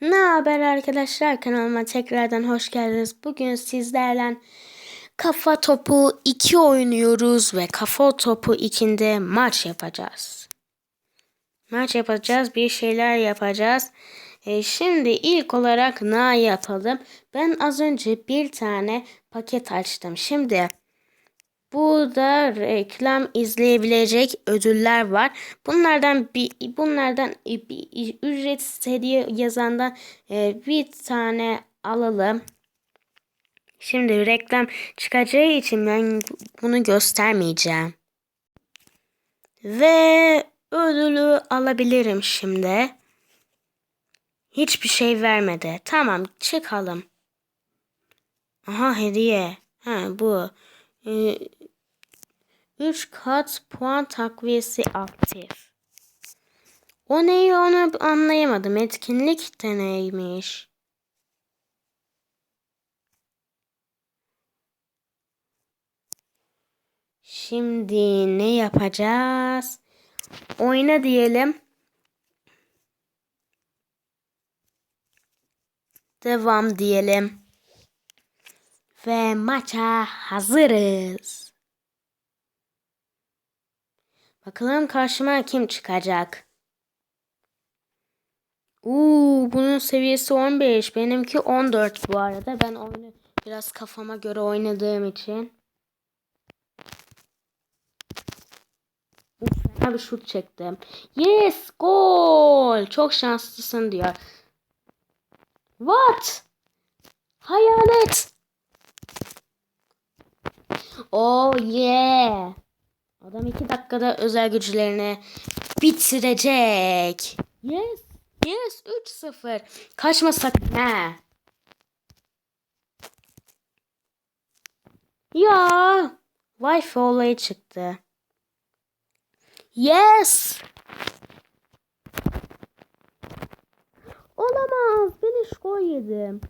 Ne haber arkadaşlar kanalıma tekrardan hoş geldiniz. Bugün sizlerle Kafa Topu 2 oynuyoruz ve Kafa Topu 2'de maç yapacağız. Maç yapacağız, bir şeyler yapacağız. E, şimdi ilk olarak ne yapalım? Ben az önce bir tane paket açtım. Şimdi Burada reklam izleyebilecek ödüller var. Bunlardan bir bunlardan bir ücretsiz hediye yazandan e, bir tane alalım. Şimdi reklam çıkacağı için ben bunu göstermeyeceğim. Ve ödülü alabilirim şimdi. Hiçbir şey vermedi. Tamam çıkalım. Aha hediye. Ha bu. Ee, 3 kat puan takviyesi aktif. O neyi onu anlayamadım. Etkinlik de neymiş? Şimdi ne yapacağız? Oyna diyelim. Devam diyelim. Ve maça hazırız. Bakalım karşıma kim çıkacak? Uuu bunun seviyesi 15. Benimki 14 bu arada. Ben oyunu biraz kafama göre oynadığım için. Uf, ben bir şut çektim. Yes gol. Çok şanslısın diyor. What? Hayalet. Oh yeah. Adam iki dakikada özel güçlerini bitirecek. Yes. Yes. 3-0. Kaçma sakın ha. Ya. Wi-Fi olayı çıktı. Yes. Olamaz. Ben iş gol yedim.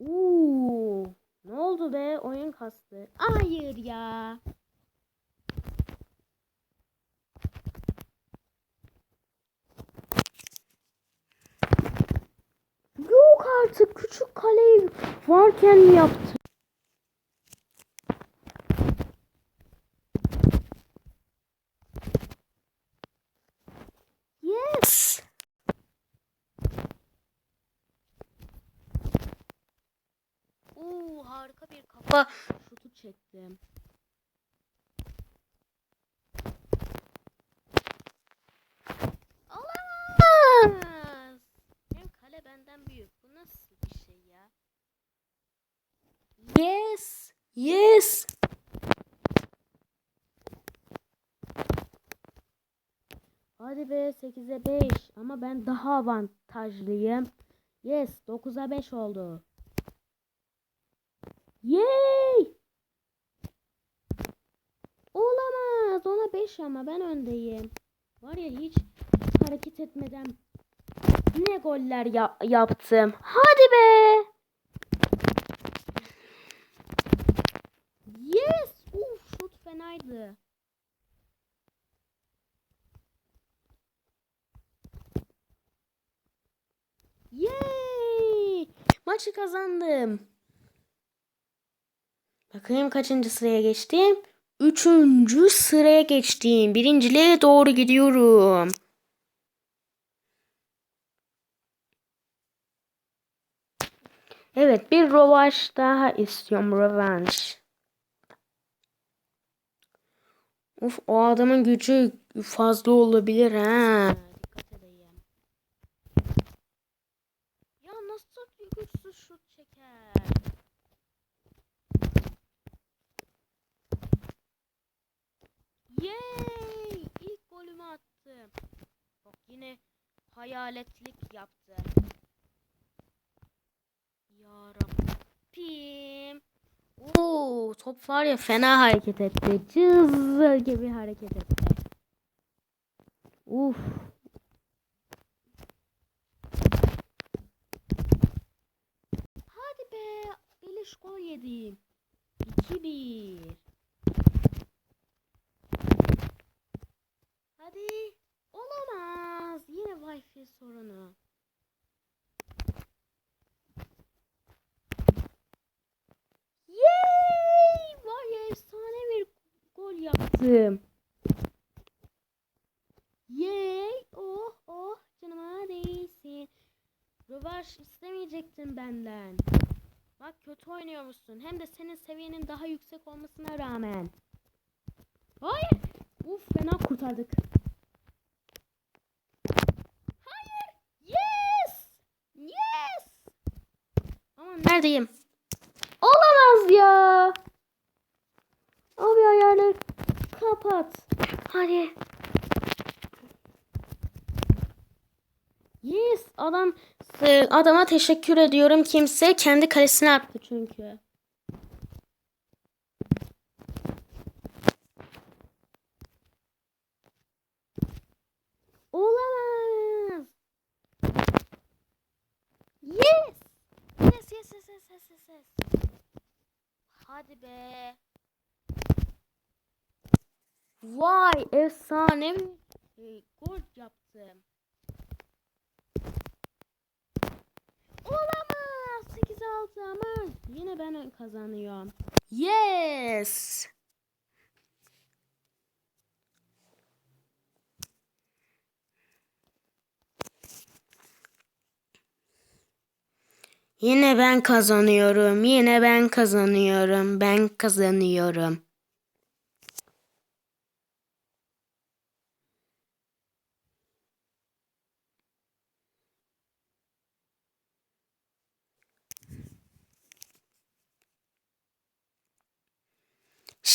Uuu. Ne oldu be? Oyun kastı. Hayır ya. Yok artık küçük kaleyi varken yaptı? Yes. Oo harika bir kafa şutu çektim. Olamaz. Benim kale benden büyük. Bu nasıl bir şey ya? Yes. Hadi be 8'e 5 ama ben daha avantajlıyım. Yes 9'a 5 oldu. Yay! Olamaz. Ona 5 ama ben öndeyim. Var ya hiç hareket etmeden ne goller ya yaptım. Hadi be. Yes. Uf şut fenaydı. Yay! Maçı kazandım. Bakayım kaçıncı sıraya geçtim. Üçüncü sıraya geçtim. Birinciliğe doğru gidiyorum. Evet bir rövanş daha istiyorum. Rövanş. Uf o adamın gücü fazla olabilir ha. Nasıl bir güçsüz şut çeker? Yay! İlk golümü attım. Bak yine hayaletlik yaptı. Ya Rabbim. Oo, top var ya fena hareket etti. Cız gibi hareket etti. Uf. 2 1. Hadi. Olamaz. Yine wifi sorunu. Yay! Var ya efsane bir gol yaptım. Yay! Oh oh canıma değsin. Rövanş istemeyecektin benden. Bak kötü oynuyormuşsun. Hem de senin seviyenin daha yüksek olmasına rağmen. Hayır. Uf fena kurtardık. Hayır. Yes. Yes. Aman neredeyim? Olamaz ya. Abi ayarları kapat. Hadi. Yes adam e, adama teşekkür ediyorum kimse kendi kalesine attı çünkü. Olamaz. Yes. Yes yes yes yes yes yes. yes. Hadi be. Vay efsane bir e, gol yaptım. 8-6 ama yine ben kazanıyorum. Yes. Yine ben kazanıyorum. Yine ben kazanıyorum. Ben kazanıyorum.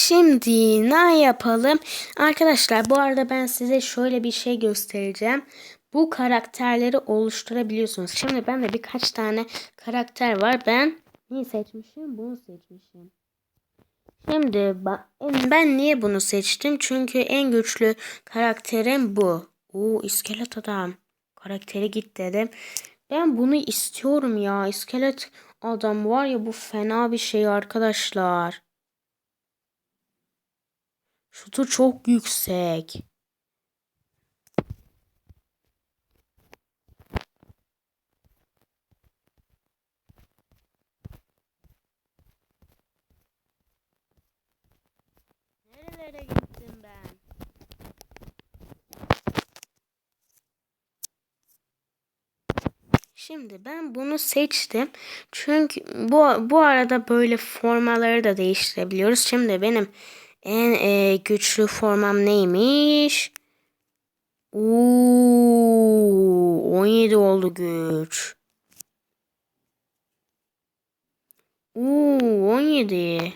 Şimdi ne yapalım? Arkadaşlar bu arada ben size şöyle bir şey göstereceğim. Bu karakterleri oluşturabiliyorsunuz. Şimdi ben de birkaç tane karakter var. Ben neyi seçmişim? Bunu seçmişim. Şimdi ben niye bunu seçtim? Çünkü en güçlü karakterim bu. Oo iskelet adam. Karakteri git dedim. Ben bunu istiyorum ya. İskelet adam var ya bu fena bir şey arkadaşlar. Şutu çok yüksek. Nerelere gittim ben? Şimdi ben bunu seçtim. Çünkü bu bu arada böyle formaları da değiştirebiliyoruz. Şimdi benim en e, güçlü formam neymiş? Oo, 17 oldu güç. Oo, 17.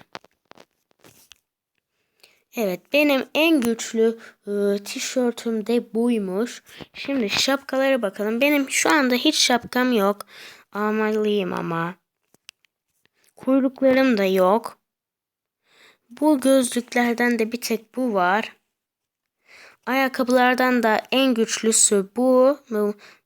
Evet benim en güçlü e, tişörtüm de buymuş. Şimdi şapkalara bakalım. Benim şu anda hiç şapkam yok. Almalıyım ama. Kuyruklarım da yok. Bu gözlüklerden de bir tek bu var. Ayakkabılardan da en güçlüsü bu.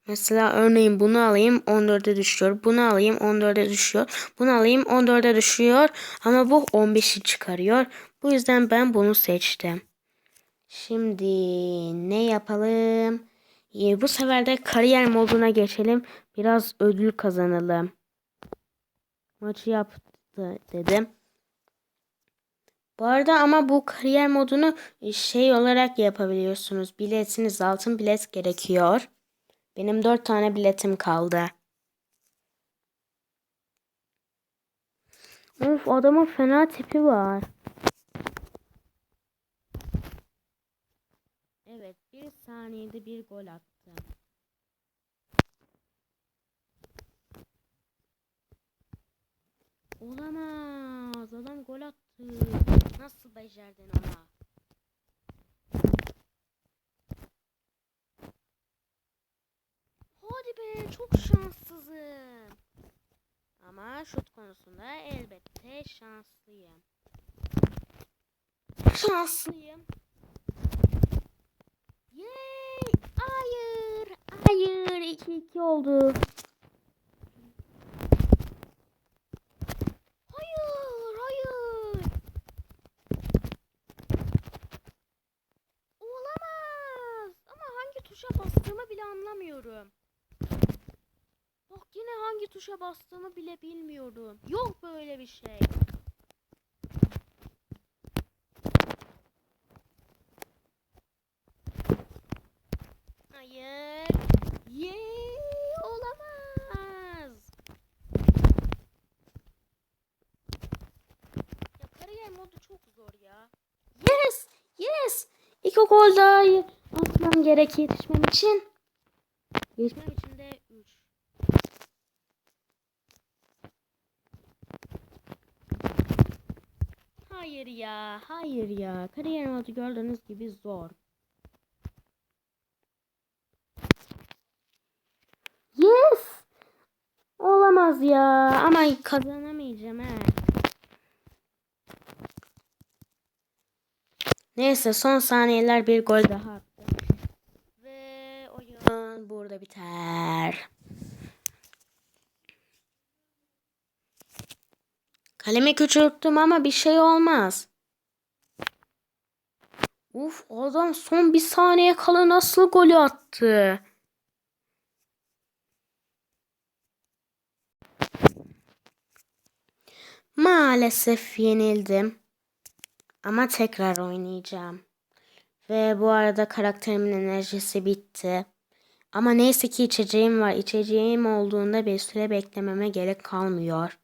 Mesela örneğin bunu alayım 14'e düşüyor. Bunu alayım 14'e düşüyor. Bunu alayım 14'e düşüyor. Ama bu 15'i çıkarıyor. Bu yüzden ben bunu seçtim. Şimdi ne yapalım? Bu sefer de kariyer moduna geçelim. Biraz ödül kazanalım. Maçı yaptı dedim. Bu arada ama bu kariyer modunu şey olarak yapabiliyorsunuz. Biletiniz altın bilet gerekiyor. Benim dört tane biletim kaldı. Of adamın fena tipi var. Evet bir saniyede bir gol attım. Olamaz. Adam gol attı. Nasıl becerdin ona? Hadi be çok şanssızım. Ama şut konusunda elbette şanslıyım. Şanslıyım. Yay! Hayır! Hayır! 2-2 oldu. Hayır! Hayır! Olamaz! Ama hangi tuşa bastığımı bile anlamıyorum. Yine hangi tuşa bastığımı bile bilmiyorum. Yok böyle bir şey. Hayır. Yee, olamaz. Ya kariyer modu çok zor ya. Yes, yes. İki gol daha atmam gerek yetişmem için. Yetişmem için de 3. Hayır ya, hayır ya. Kariyer modu gördüğünüz gibi zor. Yes! Olamaz ya. Ama kazanamayacağım he. Neyse son saniyeler bir gol daha burada biter. Kalemi küçülttüm ama bir şey olmaz. Uf adam son bir saniye kala nasıl golü attı? Maalesef yenildim. Ama tekrar oynayacağım. Ve bu arada karakterimin enerjisi bitti. Ama neyse ki içeceğim var. İçeceğim olduğunda bir süre beklememe gerek kalmıyor.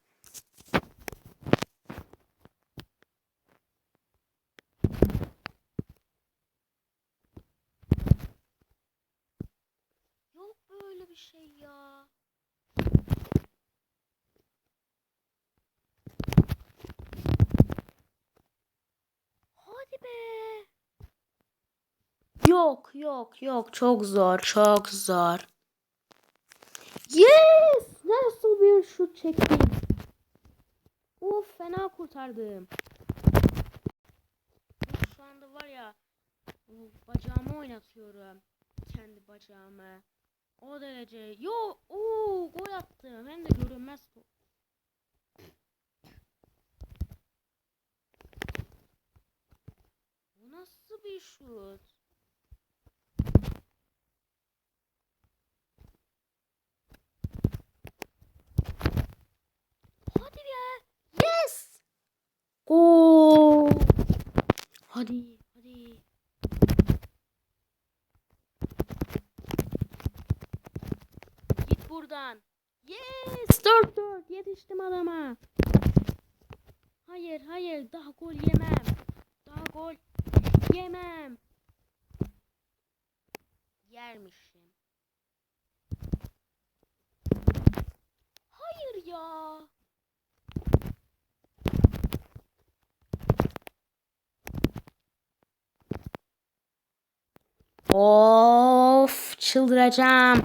Yok böyle bir şey ya. Hadi be. Yok yok çok zor çok zor. Yes! Nasıl bir şut çektim. Of fena kurtardım. Şu anda var ya bacağımı oynatıyorum. Kendi bacağımı. O derece. Yo, oo, gol attım. Hem de görünmez top. Bu nasıl bir şut? Hadi be. Yes. Oo. Hadi, hadi. Git buradan. Yes. 4-4 yetiştim adama. Hayır, hayır. Daha gol yemem. Daha gol yemem. Yermişim. Hayır ya. Of çıldıracağım.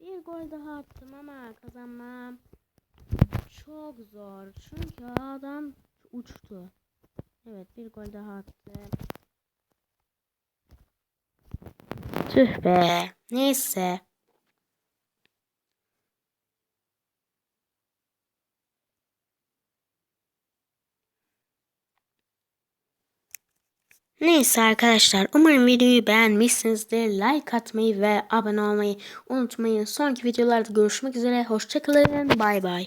Bir gol daha attım ama kazanmam çok zor. Çünkü adam uçtu. Evet bir gol daha attım. Tüh be. Neyse. Neyse arkadaşlar umarım videoyu beğenmişsinizdir. Like atmayı ve abone olmayı unutmayın. Sonraki videolarda görüşmek üzere. Hoşçakalın. Bay bay.